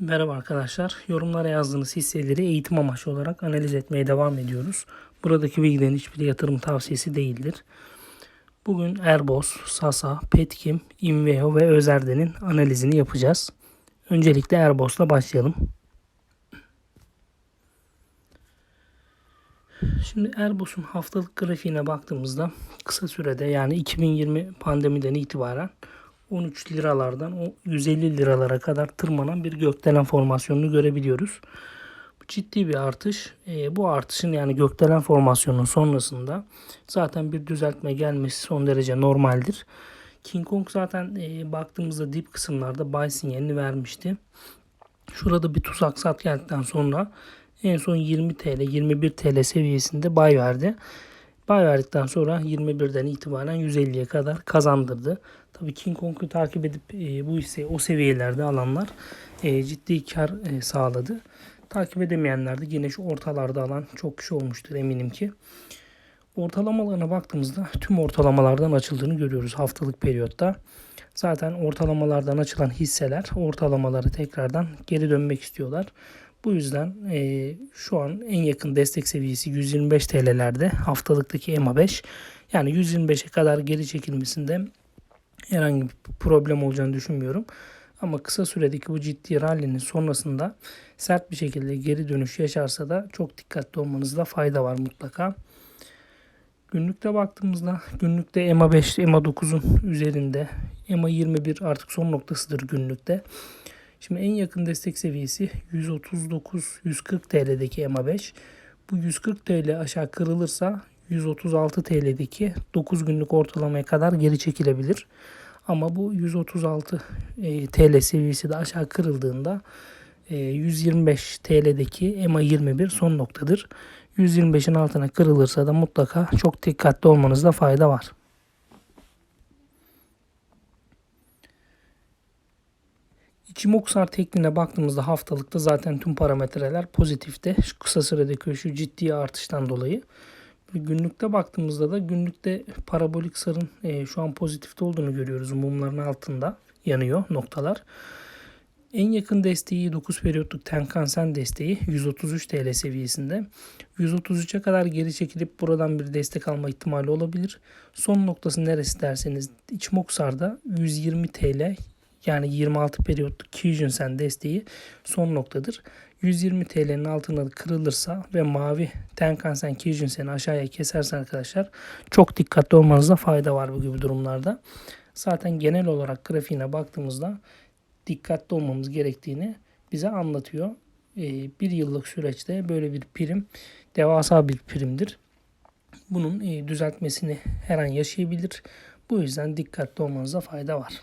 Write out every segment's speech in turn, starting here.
Merhaba arkadaşlar. Yorumlara yazdığınız hisseleri eğitim amaçlı olarak analiz etmeye devam ediyoruz. Buradaki bilgilerin hiçbir yatırım tavsiyesi değildir. Bugün Erbos, Sasa, Petkim, Inveo ve Özerde'nin analizini yapacağız. Öncelikle Erbos'la başlayalım. Şimdi Erbos'un haftalık grafiğine baktığımızda kısa sürede yani 2020 pandemiden itibaren 13 liralardan o 150 liralara kadar tırmanan bir gökdelen formasyonunu görebiliyoruz. Ciddi bir artış. E, bu artışın yani gökdelen formasyonunun sonrasında zaten bir düzeltme gelmesi son derece normaldir. King Kong zaten e, baktığımızda dip kısımlarda buy sinyalini vermişti. Şurada bir tuzak sat geldikten sonra en son 20 TL 21 TL seviyesinde buy verdi. Buy verdikten sonra 21'den itibaren 150'ye kadar kazandırdı. Tabii King Kong'u takip edip e, bu hisseyi o seviyelerde alanlar e, ciddi kar e, sağladı. Takip edemeyenler de yine şu ortalarda alan çok kişi olmuştur eminim ki. Ortalamalarına baktığımızda tüm ortalamalardan açıldığını görüyoruz haftalık periyotta. Zaten ortalamalardan açılan hisseler ortalamaları tekrardan geri dönmek istiyorlar. Bu yüzden e, şu an en yakın destek seviyesi 125 TL'lerde haftalıktaki EMA 5. Yani 125'e kadar geri çekilmesinde herhangi bir problem olacağını düşünmüyorum. Ama kısa süredeki bu ciddi rallinin sonrasında sert bir şekilde geri dönüş yaşarsa da çok dikkatli olmanızda fayda var mutlaka. Günlükte baktığımızda günlükte EMA 5, EMA 9'un üzerinde EMA 21 artık son noktasıdır günlükte. Şimdi en yakın destek seviyesi 139-140 TL'deki EMA 5. Bu 140 TL aşağı kırılırsa 136 TL'deki 9 günlük ortalamaya kadar geri çekilebilir. Ama bu 136 e, TL seviyesi de aşağı kırıldığında 125 TL'deki EMA 21 son noktadır. 125'in altına kırılırsa da mutlaka çok dikkatli olmanızda fayda var. Çimoksar tekniğine baktığımızda haftalıkta zaten tüm parametreler pozitifte. Şu kısa süredeki şu ciddi artıştan dolayı. Günlükte baktığımızda da günlükte parabolik sarın e, şu an pozitifte olduğunu görüyoruz. Mumların altında yanıyor noktalar. En yakın desteği 9 periyotluk Tenkan-Sen desteği 133 TL seviyesinde. 133'e kadar geri çekilip buradan bir destek alma ihtimali olabilir. Son noktası neresi derseniz İçmoksar'da 120 TL yani 26 periyotluk Kijun-Sen desteği son noktadır. 120 TL'nin altına kırılırsa ve mavi Tenkan-Sen Kijun-Sen'i aşağıya keserse arkadaşlar çok dikkatli olmanızda fayda var bu gibi durumlarda. Zaten genel olarak grafiğine baktığımızda dikkatli olmamız gerektiğini bize anlatıyor. Ee, bir yıllık süreçte böyle bir prim devasa bir primdir. Bunun e, düzeltmesini her an yaşayabilir. Bu yüzden dikkatli olmanıza fayda var.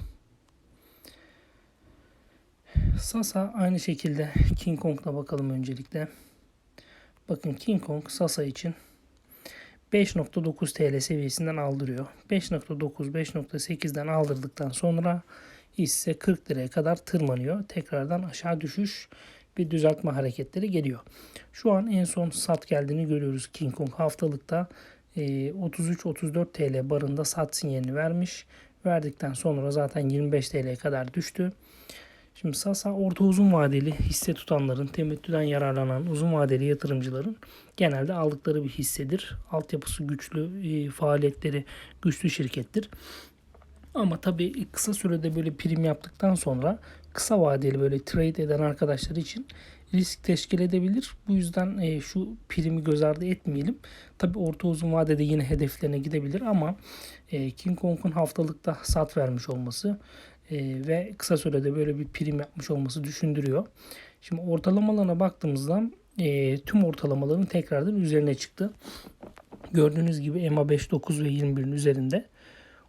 Sasa aynı şekilde King Kong'la bakalım öncelikle. Bakın King Kong Sasa için 5.9 TL seviyesinden aldırıyor. 5.9 5.8'den aldırdıktan sonra hisse 40 liraya kadar tırmanıyor. Tekrardan aşağı düşüş bir düzeltme hareketleri geliyor. Şu an en son sat geldiğini görüyoruz King Kong haftalıkta 33-34 TL barında sat sinyalini vermiş. Verdikten sonra zaten 25 TL'ye kadar düştü. Şimdi Sasa orta uzun vadeli hisse tutanların, temettüden yararlanan uzun vadeli yatırımcıların genelde aldıkları bir hissedir. Altyapısı güçlü, e, faaliyetleri güçlü şirkettir. Ama tabii kısa sürede böyle prim yaptıktan sonra kısa vadeli böyle trade eden arkadaşlar için risk teşkil edebilir. Bu yüzden e, şu primi göz ardı etmeyelim. Tabii orta uzun vadede yine hedeflerine gidebilir ama e, King Kong'un haftalıkta sat vermiş olması e, ve kısa sürede böyle bir prim yapmış olması düşündürüyor. Şimdi ortalamalarına baktığımızda e, tüm ortalamaların tekrardan üzerine çıktı. Gördüğünüz gibi EMA 5, 9 ve 21'in üzerinde.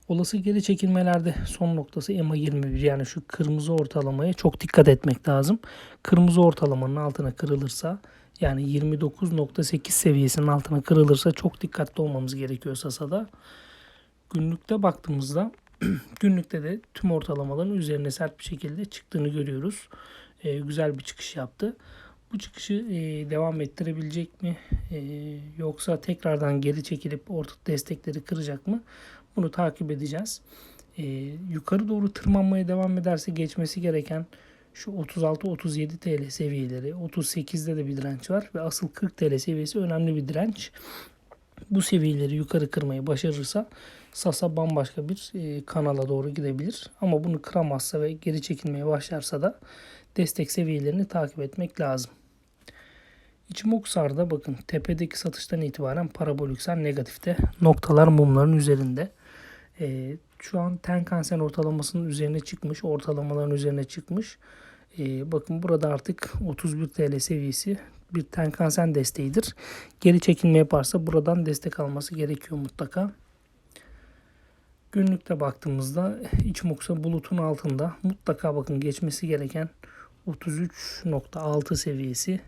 Olası geri çekilmelerde son noktası EMA 21 yani şu kırmızı ortalamaya çok dikkat etmek lazım. Kırmızı ortalamanın altına kırılırsa yani 29.8 seviyesinin altına kırılırsa çok dikkatli olmamız gerekiyor Sasa'da. Günlükte baktığımızda Günlükte de tüm ortalamaların üzerine sert bir şekilde çıktığını görüyoruz. E, güzel bir çıkış yaptı. Bu çıkışı e, devam ettirebilecek mi? E, yoksa tekrardan geri çekilip orta destekleri kıracak mı? Bunu takip edeceğiz. E, yukarı doğru tırmanmaya devam ederse geçmesi gereken Şu 36-37 TL seviyeleri, 38'de de bir direnç var ve asıl 40 TL seviyesi önemli bir direnç. Bu seviyeleri yukarı kırmayı başarırsa Sasa bambaşka bir e, kanala doğru gidebilir. Ama bunu kıramazsa ve geri çekilmeye başlarsa da destek seviyelerini takip etmek lazım. İçimoksar'da bakın tepedeki satıştan itibaren paraboliksel negatifte noktalar mumların üzerinde. E, şu an Tenkan-Sen ortalamasının üzerine çıkmış. Ortalamaların üzerine çıkmış. E, bakın burada artık 31 TL seviyesi bir Tenkan-Sen desteğidir. Geri çekilme yaparsa buradan destek alması gerekiyor mutlaka. Günlükte baktığımızda Ichimoku'sa bulutun altında mutlaka bakın geçmesi gereken 33.6 seviyesi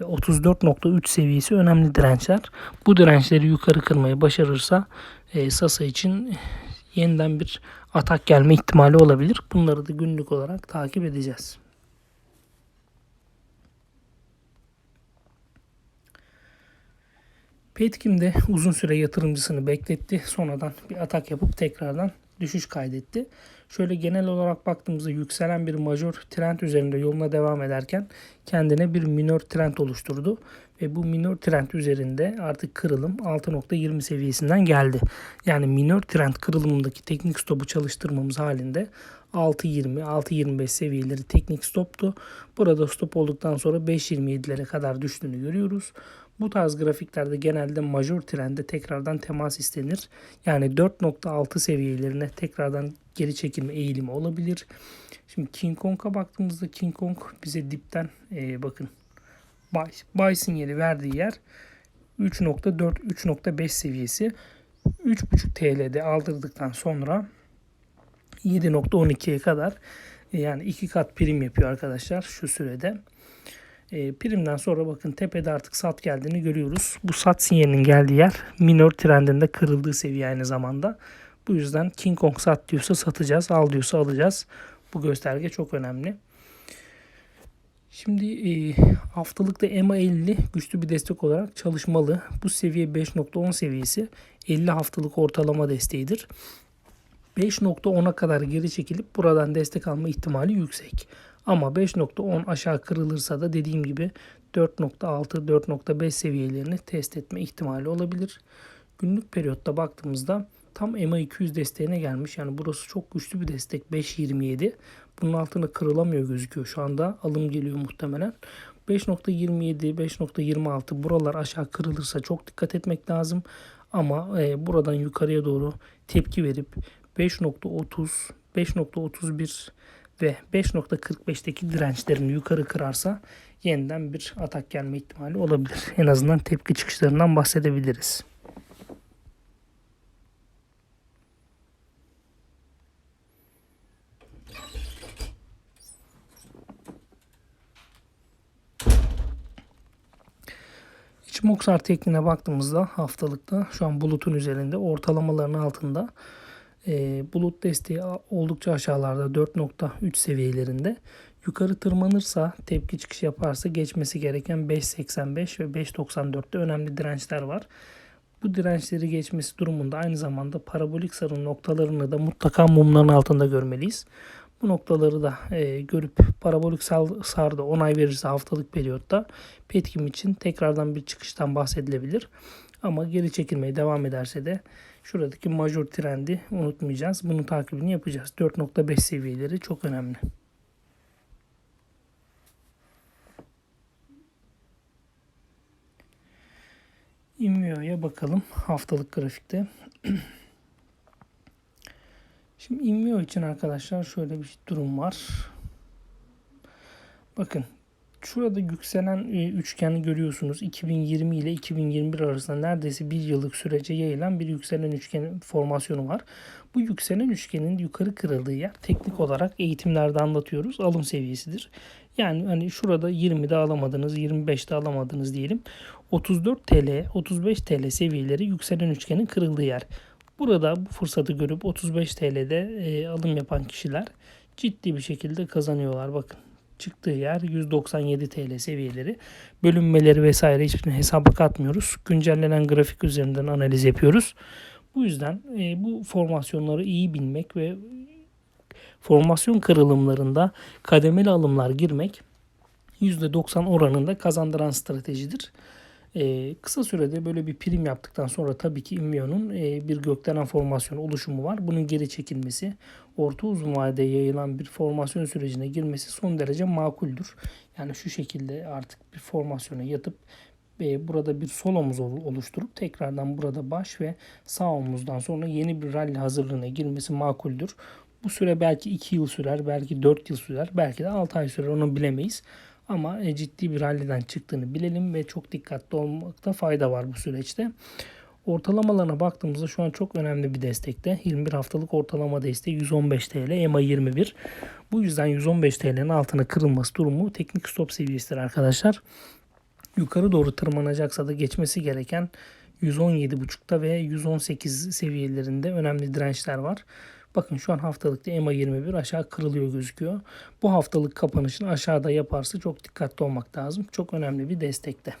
ve 34.3 seviyesi önemli dirençler. Bu dirençleri yukarı kırmayı başarırsa e, Sasa için yeniden bir atak gelme ihtimali olabilir. Bunları da günlük olarak takip edeceğiz. Petkim de uzun süre yatırımcısını bekletti. Sonradan bir atak yapıp tekrardan düşüş kaydetti. Şöyle genel olarak baktığımızda yükselen bir major trend üzerinde yoluna devam ederken kendine bir minor trend oluşturdu. Ve bu minor trend üzerinde artık kırılım 6.20 seviyesinden geldi. Yani minor trend kırılımındaki teknik stopu çalıştırmamız halinde 6.20, 6.25 seviyeleri teknik stoptu. Burada stop olduktan sonra 5.27'lere kadar düştüğünü görüyoruz. Bu tarz grafiklerde genelde major trende tekrardan temas istenir. Yani 4.6 seviyelerine tekrardan geri çekilme eğilimi olabilir. Şimdi King Kong'a baktığımızda King Kong bize dipten e, bakın buy, buy sinyali verdiği yer 3.4 3.5 seviyesi 3.5 TL'de aldırdıktan sonra 7.12'ye kadar yani iki kat prim yapıyor arkadaşlar şu sürede. E, primden sonra bakın tepede artık sat geldiğini görüyoruz. Bu sat sinyalinin geldiği yer minor trendinde kırıldığı seviye aynı zamanda. Bu yüzden King Kong sat diyorsa satacağız, al diyorsa alacağız. Bu gösterge çok önemli. Şimdi e, haftalıkta EMA 50 güçlü bir destek olarak çalışmalı. Bu seviye 5.10 seviyesi 50 haftalık ortalama desteğidir. 5.10'a kadar geri çekilip buradan destek alma ihtimali yüksek. Ama 5.10 aşağı kırılırsa da dediğim gibi 4.6-4.5 seviyelerini test etme ihtimali olabilir. Günlük periyotta baktığımızda tam EMA 200 desteğine gelmiş. Yani burası çok güçlü bir destek 5.27. Bunun altına kırılamıyor gözüküyor. Şu anda alım geliyor muhtemelen. 5.27, 5.26 buralar aşağı kırılırsa çok dikkat etmek lazım. Ama e, buradan yukarıya doğru tepki verip 5.30, 5.31 ve 5.45'teki dirençlerini yukarı kırarsa yeniden bir atak gelme ihtimali olabilir. En azından tepki çıkışlarından bahsedebiliriz. Moxar tekniğine baktığımızda haftalıkta şu an bulutun üzerinde ortalamaların altında e, bulut desteği oldukça aşağılarda 4.3 seviyelerinde. Yukarı tırmanırsa tepki çıkış yaparsa geçmesi gereken 5.85 ve 5.94'te önemli dirençler var. Bu dirençleri geçmesi durumunda aynı zamanda parabolik sarının noktalarını da mutlaka mumların altında görmeliyiz. Bu noktaları da e, görüp parabolik sarda onay verirse haftalık periyotta petkim için tekrardan bir çıkıştan bahsedilebilir. Ama geri çekilmeye devam ederse de şuradaki major trendi unutmayacağız. Bunun takibini yapacağız. 4.5 seviyeleri çok önemli. Invio'ya bakalım haftalık grafikte. Şimdi Invio için arkadaşlar şöyle bir durum var. Bakın şurada yükselen e, üçgeni görüyorsunuz. 2020 ile 2021 arasında neredeyse bir yıllık sürece yayılan bir yükselen üçgen formasyonu var. Bu yükselen üçgenin yukarı kırıldığı yer teknik olarak eğitimlerde anlatıyoruz. Alım seviyesidir. Yani hani şurada 20'de alamadınız, 25'te alamadınız diyelim. 34 TL, 35 TL seviyeleri yükselen üçgenin kırıldığı yer. Burada bu fırsatı görüp 35 TL'de e, alım yapan kişiler ciddi bir şekilde kazanıyorlar. Bakın çıktığı yer 197 TL seviyeleri. Bölünmeleri vesaire hiçbirini hesaba katmıyoruz. Güncellenen grafik üzerinden analiz yapıyoruz. Bu yüzden e, bu formasyonları iyi bilmek ve Formasyon kırılımlarında kademeli alımlar girmek %90 oranında kazandıran stratejidir. Ee, kısa sürede böyle bir prim yaptıktan sonra tabii ki İmmio'nun e, bir gökdelen formasyon oluşumu var. Bunun geri çekilmesi, orta uzun vadede yayılan bir formasyon sürecine girmesi son derece makuldür. Yani şu şekilde artık bir formasyona yatıp e, burada bir sol omuz ol- oluşturup tekrardan burada baş ve sağ omuzdan sonra yeni bir rally hazırlığına girmesi makuldür. Bu süre belki 2 yıl sürer, belki 4 yıl sürer, belki de 6 ay sürer onu bilemeyiz. Ama e, ciddi bir ralliden çıktığını bilelim ve çok dikkatli olmakta fayda var bu süreçte. Ortalamalarına baktığımızda şu an çok önemli bir destekte. 21 haftalık ortalama desteği 115 TL, EMA 21. Bu yüzden 115 TL'nin altına kırılması durumu teknik stop seviyesidir arkadaşlar. Yukarı doğru tırmanacaksa da geçmesi gereken 117.5'ta ve 118 seviyelerinde önemli dirençler var. Bakın şu an haftalıkta EMA 21 aşağı kırılıyor gözüküyor. Bu haftalık kapanışını aşağıda yaparsa çok dikkatli olmak lazım. Çok önemli bir destekte.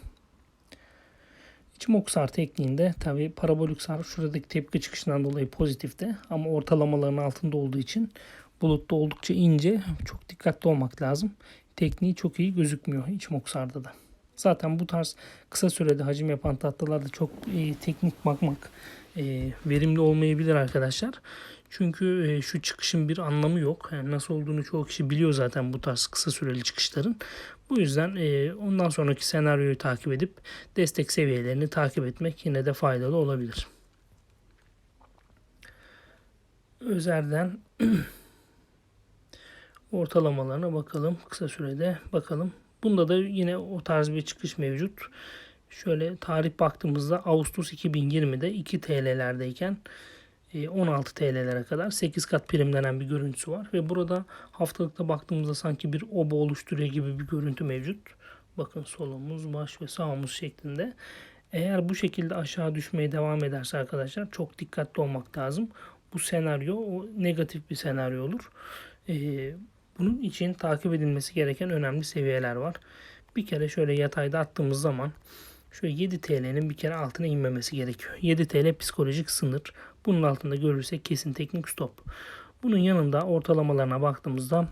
Çimoksar tekniğinde tabi parabolik sar şuradaki tepki çıkışından dolayı pozitifte ama ortalamaların altında olduğu için bulutta oldukça ince çok dikkatli olmak lazım. Tekniği çok iyi gözükmüyor İçmoksar'da da. Zaten bu tarz kısa sürede hacim yapan tatlılarda çok e, teknik bakmak e, verimli olmayabilir arkadaşlar. Çünkü e, şu çıkışın bir anlamı yok. Yani nasıl olduğunu çoğu kişi biliyor zaten bu tarz kısa süreli çıkışların. Bu yüzden e, ondan sonraki senaryoyu takip edip destek seviyelerini takip etmek yine de faydalı olabilir. Özer'den ortalamalarına bakalım kısa sürede bakalım. Bunda da yine o tarz bir çıkış mevcut. Şöyle tarih baktığımızda Ağustos 2020'de 2 TL'lerdeyken 16 TL'lere kadar 8 kat prim denen bir görüntüsü var. Ve burada haftalıkta baktığımızda sanki bir oba oluşturuyor gibi bir görüntü mevcut. Bakın solumuz, baş ve sağımız şeklinde. Eğer bu şekilde aşağı düşmeye devam ederse arkadaşlar çok dikkatli olmak lazım. Bu senaryo o negatif bir senaryo olur. Ee, bunun için takip edilmesi gereken önemli seviyeler var. Bir kere şöyle yatayda attığımız zaman şöyle 7 TL'nin bir kere altına inmemesi gerekiyor. 7 TL psikolojik sınır. Bunun altında görürsek kesin teknik stop. Bunun yanında ortalamalarına baktığımızda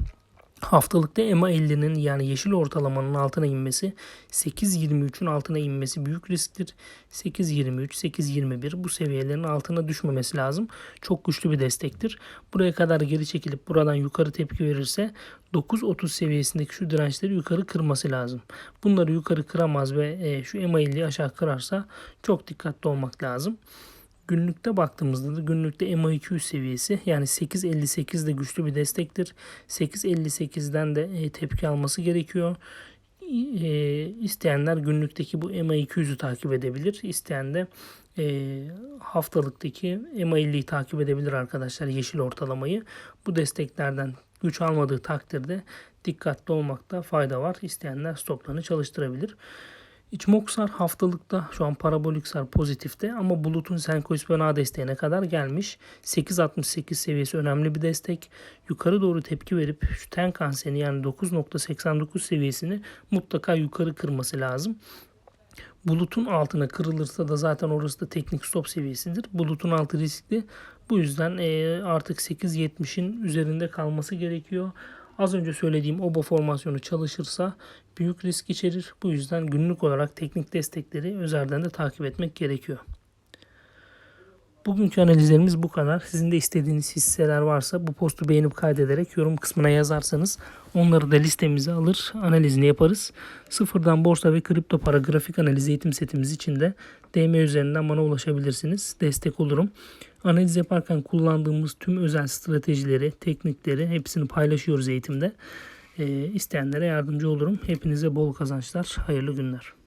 haftalıkta EMA 50'nin yani yeşil ortalamanın altına inmesi 8.23'ün altına inmesi büyük risktir. 8.23, 8.21 bu seviyelerin altına düşmemesi lazım. Çok güçlü bir destektir. Buraya kadar geri çekilip buradan yukarı tepki verirse 9.30 seviyesindeki şu dirençleri yukarı kırması lazım. Bunları yukarı kıramaz ve e, şu EMA 50'yi aşağı kırarsa çok dikkatli olmak lazım. Günlükte baktığımızda da günlükte EMA 200 seviyesi yani 8.58 de güçlü bir destektir. 8.58'den de e, tepki alması gerekiyor. E, günlükteki bu EMA 200'ü takip edebilir. İsteyen de e, haftalıktaki EMA 50'yi takip edebilir arkadaşlar yeşil ortalamayı. Bu desteklerden güç almadığı takdirde dikkatli olmakta fayda var. İsteyenler stoplarını çalıştırabilir. İçmoksar haftalıkta şu an paraboliksar pozitifte ama bulutun senkoispenaa desteğine kadar gelmiş. 8.68 seviyesi önemli bir destek. Yukarı doğru tepki verip şu ten kanseri yani 9.89 seviyesini mutlaka yukarı kırması lazım. Bulutun altına kırılırsa da zaten orası da teknik stop seviyesidir. Bulutun altı riskli. Bu yüzden artık 8.70'in üzerinde kalması gerekiyor. Az önce söylediğim oba formasyonu çalışırsa büyük risk içerir. Bu yüzden günlük olarak teknik destekleri özerden de takip etmek gerekiyor. Bugünkü analizlerimiz bu kadar. Sizin de istediğiniz hisseler varsa bu postu beğenip kaydederek yorum kısmına yazarsanız onları da listemize alır, analizini yaparız. Sıfırdan borsa ve kripto para grafik analiz eğitim setimiz için de DM üzerinden bana ulaşabilirsiniz. Destek olurum. Analiz yaparken kullandığımız tüm özel stratejileri, teknikleri hepsini paylaşıyoruz eğitimde. Ee, isteyenlere yardımcı olurum. Hepinize bol kazançlar, hayırlı günler.